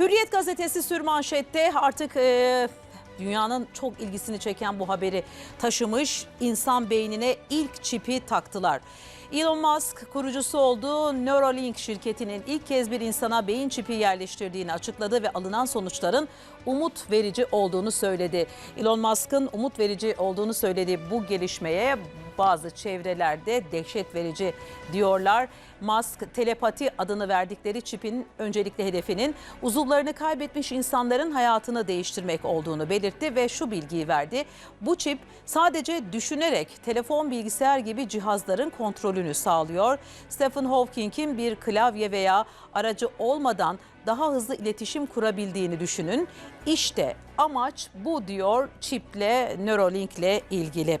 Hürriyet gazetesi sürmanşette artık e, dünyanın çok ilgisini çeken bu haberi taşımış. İnsan beynine ilk çipi taktılar. Elon Musk kurucusu olduğu Neuralink şirketinin ilk kez bir insana beyin çipi yerleştirdiğini açıkladı ve alınan sonuçların umut verici olduğunu söyledi. Elon Musk'ın umut verici olduğunu söylediği bu gelişmeye bazı çevrelerde dehşet verici diyorlar. Musk telepati adını verdikleri çipin öncelikli hedefinin uzuvlarını kaybetmiş insanların hayatını değiştirmek olduğunu belirtti ve şu bilgiyi verdi. Bu çip sadece düşünerek telefon, bilgisayar gibi cihazların kontrolünü sağlıyor. Stephen Hawking'in bir klavye veya aracı olmadan daha hızlı iletişim kurabildiğini düşünün. İşte amaç bu diyor çiple, Neuralink'le ilgili.